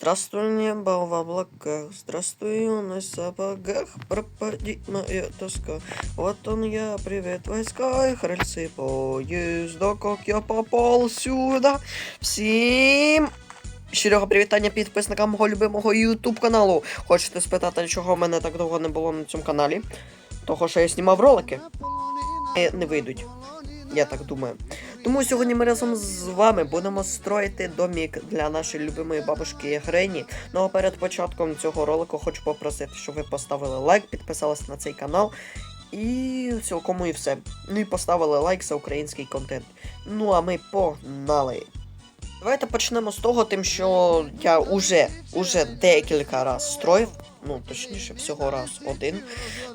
Здравствуй, небо в облаках, здравствуй, в сапогах, пропади моя тоска. Вот он я, привет, войска и рельсы поезда, как я попал сюда. Всім щирого привітання підписникам мого любимого YouTube каналу. Хочете спитати, чого мене так довго не було на цьому каналі? Того, що я знімав ролики. І не вийдуть. Я так думаю. Тому сьогодні ми разом з вами будемо строїти домік для нашої любимої бабушки Грені. Ну а перед початком цього ролику хочу попросити, щоб ви поставили лайк, підписалися на цей канал. І цілком і все. Ну і поставили лайк за український контент. Ну а ми погнали. Давайте почнемо з того, тим, що я уже, уже декілька раз строїв. Ну, точніше, всього раз один.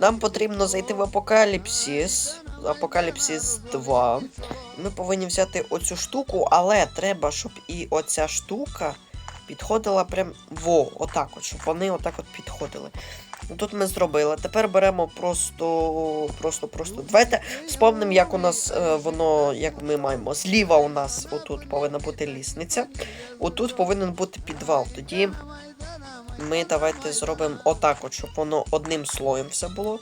Нам потрібно зайти в Апокаліпсис. Апокаліпсис 2. Ми повинні взяти оцю штуку, але треба, щоб і оця штука підходила прям во, отак от, щоб вони отак от підходили. Ну, Тут ми зробили. Тепер беремо просто, просто, просто. Давайте вспомнимо, як у нас е, воно, як ми маємо. Зліва у нас отут повинна бути лісниця. Отут повинен бути підвал. Тоді ми давайте зробимо отак, от, щоб воно одним слоєм все було.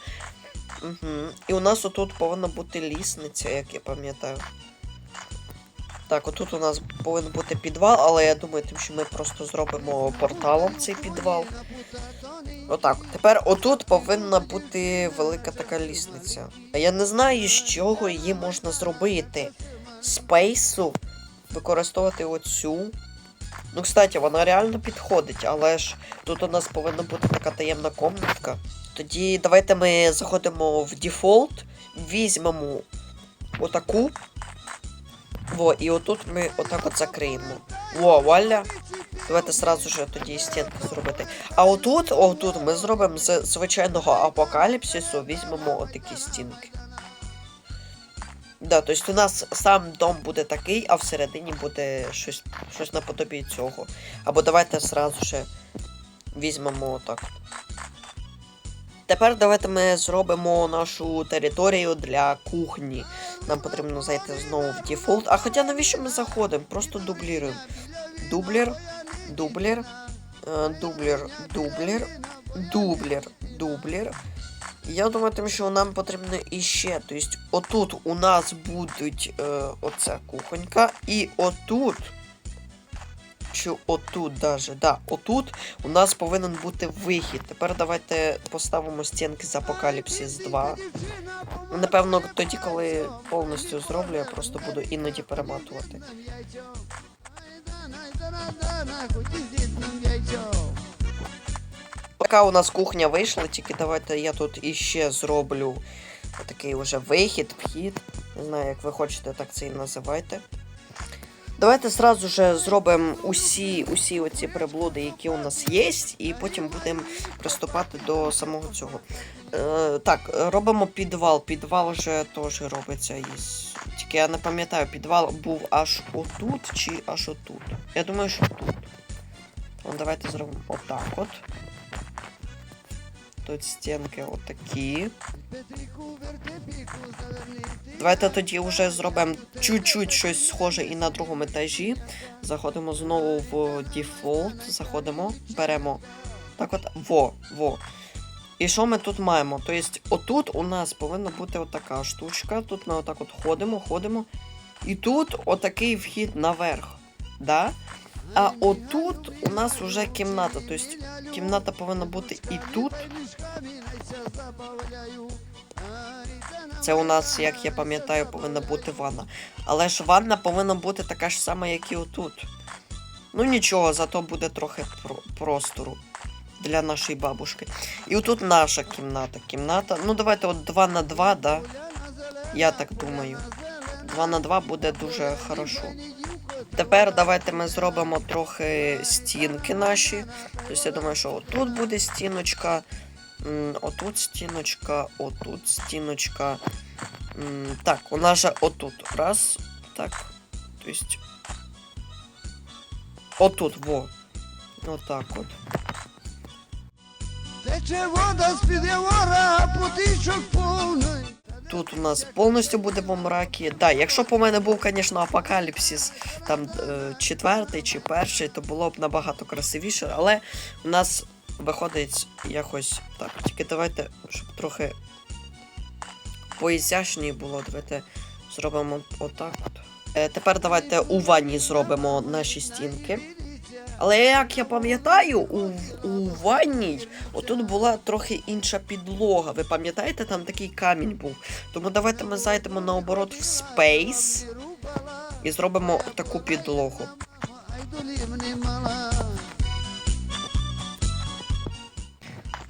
Угу. І у нас отут повинна бути лісниця, як я пам'ятаю. Так, отут у нас повинен бути підвал, але я думаю, тим, що ми просто зробимо порталом цей підвал. Отак. Тепер отут повинна бути велика така лісниця. Я не знаю, з чого її можна зробити. Спейсу використовувати оцю. Ну, кстати, вона реально підходить, але ж тут у нас повинна бути така таємна комнатка. Тоді давайте ми заходимо в дефолт, візьмемо отаку. Во, і отут ми отак от закриємо. Во, вуаля. Давайте сразу же тоді стінки зробити. А отут, отут ми зробимо з звичайного апокаліпсису, візьмемо отакі стінки. Да, тобто у нас сам дом буде такий, а всередині буде щось, щось наподобі цього. Або давайте сразу же візьмемо отак. Тепер давайте ми зробимо нашу територію для кухні. Нам потрібно зайти знову в дефолт. А хоча навіщо ми заходимо? Просто дубліруємо. Дублер, дублер, е, дублер, дублер, дублер, дублер. Я думаю, тим, що нам потрібно іще. Тобто, отут у нас будуть е, оця кухонька, і отут. Чи отут даже, да, отут у нас повинен бути вихід. Тепер давайте поставимо стінки з Апокаліпсис 2. Ну, Напевно, тоді, коли повністю зроблю, я просто буду іноді перематувати. Така у нас кухня вийшла, тільки давайте я тут іще зроблю такий уже вихід, вхід. Не знаю, як ви хочете, так це і називайте. Давайте сразу же зробимо усі, усі оці приблуди, які у нас є, і потім будемо приступати до самого цього. Е, так, робимо підвал. Підвал вже теж робиться із. Тільки я не пам'ятаю, підвал був аж отут чи аж отут. Я думаю, що тут. Ну, давайте зробимо отак от. Тут стінки отакі. Давайте тоді вже зробимо чуть-чуть щось схоже і на другому етажі. Заходимо знову в дефолт. Заходимо, беремо. Так от, во, во. І що ми тут маємо? Тобто, отут у нас повинна бути отака штучка. Тут ми отак от ходимо, ходимо. І тут отакий вхід наверх. Да? А отут у нас вже кімната. Тобто кімната повинна бути і тут. Це у нас, як я пам'ятаю, повинна бути ванна. Але ж ванна повинна бути така ж сама, як і отут. Ну нічого, зато буде трохи про- простору для нашої бабушки. І отут наша кімната. Кімната. Ну, давайте от 2 на 2, да? Я так думаю. 2 на 2 буде дуже хорошо. Тепер давайте ми зробимо трохи стінки наші. Тобто я думаю, що отут буде стіночка. Отут стіночка, отут стіночка. Так, нас же отут. Раз. Так. Тобто. Отут, во. Отак от. Тече вода з-під явора, потічок повний. Тут у нас повністю буде во мракі. Да, якщо б у мене був, звісно, апокаліпсис там е, четвертий чи перший, то було б набагато красивіше, але у нас виходить якось так. Тільки давайте, щоб трохи поізяшніше було, давайте зробимо отак от. Е, тепер давайте у ванні зробимо наші стінки. Але як я пам'ятаю, у, у ванній отут була трохи інша підлога. Ви пам'ятаєте, там такий камінь був. Тому давайте ми зайдемо наоборот в Space і зробимо таку підлогу.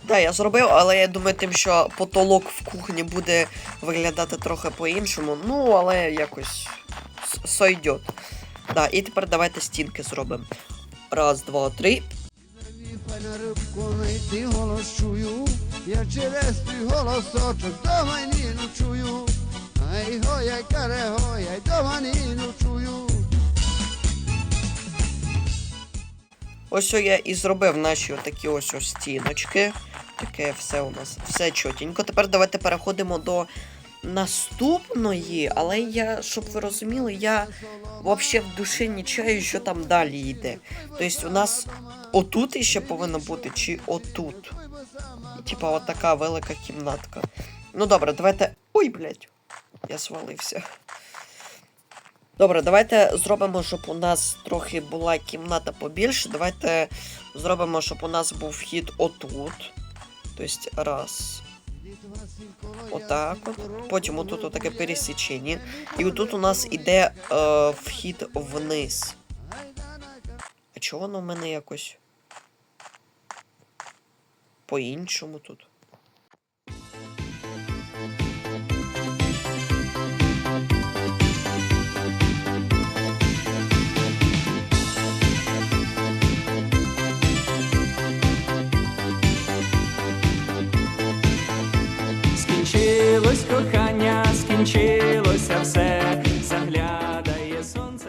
Так, я зробив, але я думаю, тим, що потолок в кухні буде виглядати трохи по-іншому. Ну, але якось сойдет. Да, і тепер давайте стінки зробимо. Раз, два, три. Я через твій голосочок дома й не ночую. Ай гояй, каре гояй, дома не ночую. Ось я і зробив наші отакі ось ось стіночки. Таке все у нас, все чотенько. Тепер давайте переходимо до наступної, але я, щоб ви розуміли, я взагалі в душі не чаю, що там далі йде. Тобто у нас отут іще повинно бути, чи отут. Типа от така велика кімнатка. Ну добре, давайте. Ой, блядь, я свалився. Добре, давайте зробимо, щоб у нас трохи була кімната побільше. Давайте зробимо, щоб у нас був вхід отут. Тобто, раз. Отак от. Потім отут отаке пересічення. І отут у нас іде е, вхід вниз. А чого воно в мене якось по-іншому тут? Скінчилось кохання, скінчилося все, заглядає сонце.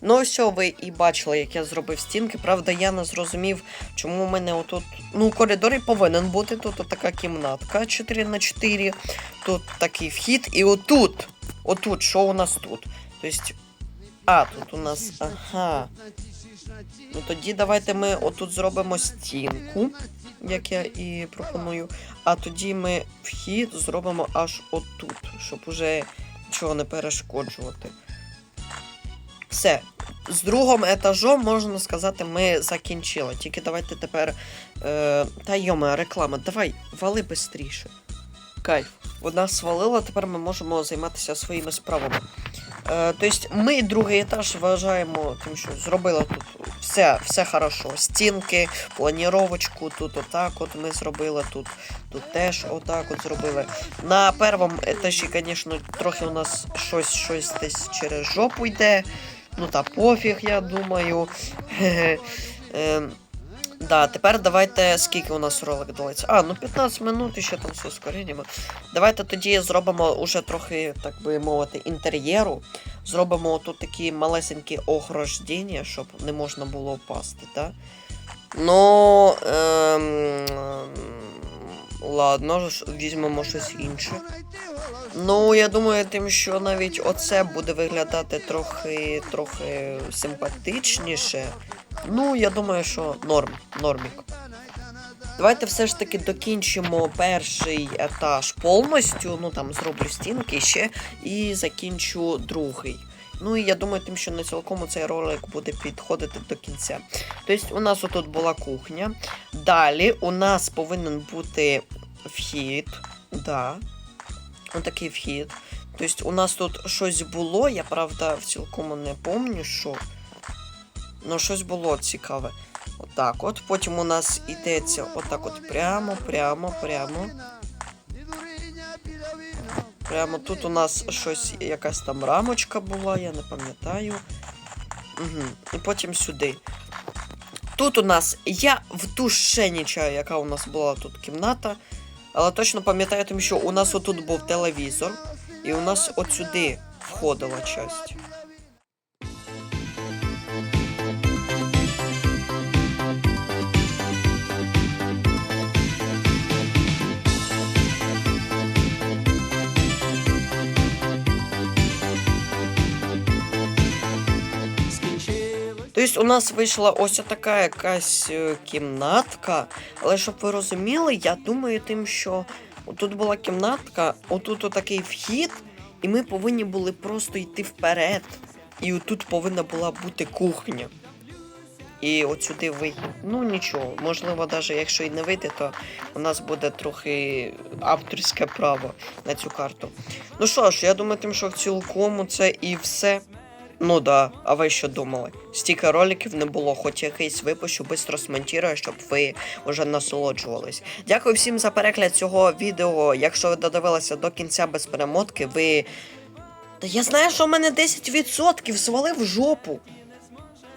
Ну, ось ви і бачили, як я зробив стінки. Правда, я не зрозумів, чому у мене отут. Ну, у коридорі повинен бути тут така кімнатка 4 на 4 Тут такий вхід, і отут. Отут, що у нас тут? Тобто. А, тут у нас. Ага. Ну тоді давайте ми отут зробимо стінку, як я і пропоную. А тоді ми вхід зробимо аж отут, щоб уже нічого не перешкоджувати. Все. З другим етажом, можна сказати, ми закінчили. Тільки давайте тепер. Е, та йома, реклама, давай, вали швидше. Кайф. Одна свалила, тепер ми можемо займатися своїми справами. Е, тобто ми другий етаж вважаємо, тим, що зробили тут все, все хорошо. Стінки, планіровочку, тут отак от ми зробили, тут, тут теж отак от зробили. На першому етажі, звісно, трохи у нас щось, щось десь через жопу йде. Ну та пофіг, я думаю. Да, тепер давайте. Скільки у нас ролик длиться? А, ну 15 минут і ще там з ускореннями. Давайте тоді зробимо уже трохи, так би мовити, інтер'єру. Зробимо тут такі малесенькі ограждення, щоб не можна було впасти, так? Ну. Ем... Ладно, візьмемо щось інше. Ну, я думаю, тим, що навіть оце буде виглядати трохи, трохи симпатичніше. Ну, я думаю, що норм, нормік. Давайте все ж таки докінчимо перший етаж повністю. Ну там зроблю стінки ще і закінчу другий. Ну і я думаю, тим, що не цілком цей ролик буде підходити до кінця. Тобто, у нас отут була кухня. Далі у нас повинен бути вхід. Да. Отакий вхід. Тобто, у нас тут щось було, я правда в цілком не пам'ятаю, що. Ну, щось було цікаве. Отак от. Потім у нас йдеться отак от прямо, прямо, прямо. Прямо тут у нас щось, якась там рамочка була, я не пам'ятаю. Угу. І потім сюди. Тут у нас. Я в душе чаю, яка у нас була тут кімната. Але точно пам'ятаю, тому що у нас отут був телевізор, і у нас от сюди входила часть. Ось у нас вийшла ось така якась е, кімнатка. Але щоб ви розуміли, я думаю тим, що тут була кімнатка, отут отакий вхід, і ми повинні були просто йти вперед. І отут повинна була бути кухня. І от сюди вихід. Ну нічого, можливо, навіть якщо і не вийде, то у нас буде трохи авторське право на цю карту. Ну що ж, я думаю, тим, що в цілкому це і все. Ну да, а ви що думали? Стільки роликів не було, хоч якийсь випущу, швидко смонтірую, щоб ви вже насолоджувались. Дякую всім за перегляд цього відео. Якщо ви додивилися до кінця без перемотки, ви. Та я знаю, що в мене 10% свалив в жопу.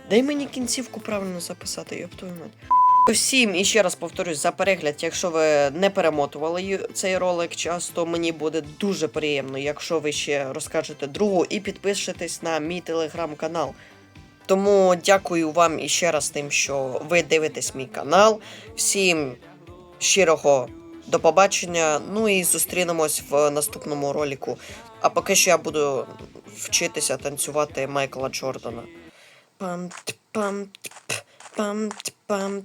Дай мені кінцівку правильно записати, йоп твою мать. Всім і ще раз повторюсь за перегляд, якщо ви не перемотували цей ролик часто, мені буде дуже приємно, якщо ви ще розкажете другу і підпишетесь на мій телеграм-канал. Тому дякую вам іще раз тим, що ви дивитесь мій канал. Всім щирого до побачення. Ну і зустрінемось в наступному ролику. А поки що я буду вчитися танцювати Майкла Джордана. Пам bum.